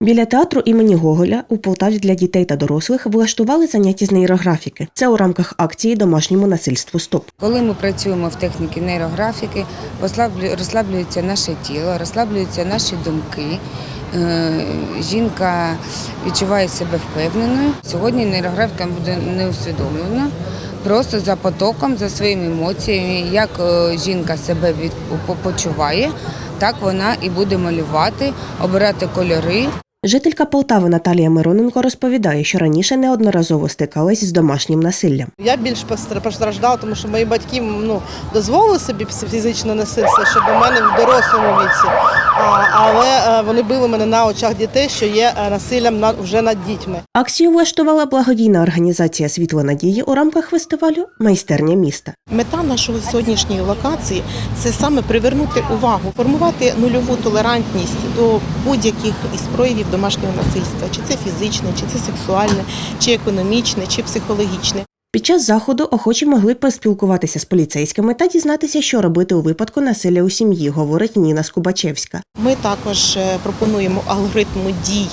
Біля театру імені Гоголя у Полтаві для дітей та дорослих влаштували заняття з нейрографіки. Це у рамках акції Домашньому насильству Стоп. Коли ми працюємо в техніці нейрографіки, розслаблюється наше тіло, розслаблюються наші думки. Е, Жінка відчуває себе впевненою. Сьогодні нейрографіка буде не усвідомлена. Просто за потоком, за своїми емоціями, як е, жінка себе почуває, так вона і буде малювати, обирати кольори. Жителька Полтави Наталія Мироненко розповідає, що раніше неодноразово стикалась з домашнім насиллям. Я більш постраждала, тому що мої батьки ну, дозволили собі фізичне насильство, щоб у мене в дорослому віці. Але е, вони били мене на очах дітей, що є е, насиллям над, вже над дітьми. Акцію влаштувала благодійна організація Світло надії у рамках фестивалю Майстерня міста. Мета нашої сьогоднішньої локації це саме привернути увагу, формувати нульову толерантність до будь-яких із проявів домашнього насильства, чи це фізичне, чи це сексуальне, чи економічне, чи психологічне. Під час заходу охочі могли поспілкуватися з поліцейськими та дізнатися, що робити у випадку насилля у сім'ї, говорить Ніна Скубачевська. Ми також е, пропонуємо алгоритму дій.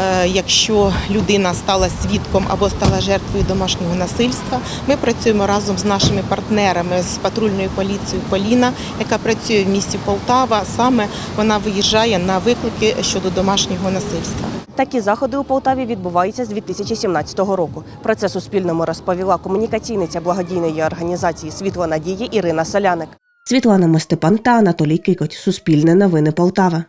Е, Якщо людина стала свідком або стала жертвою домашнього насильства, ми працюємо разом з нашими партнерами з патрульною поліцією Поліна, яка працює в місті Полтава. Саме вона виїжджає на виклики щодо домашнього насильства. Такі заходи у Полтаві відбуваються з 2017 року. Про це Суспільному розповіла комунікаційниця благодійної організації Світло надії Ірина Соляник. Світлана Мостепан та Анатолій Кикоть. Суспільне новини Полтава.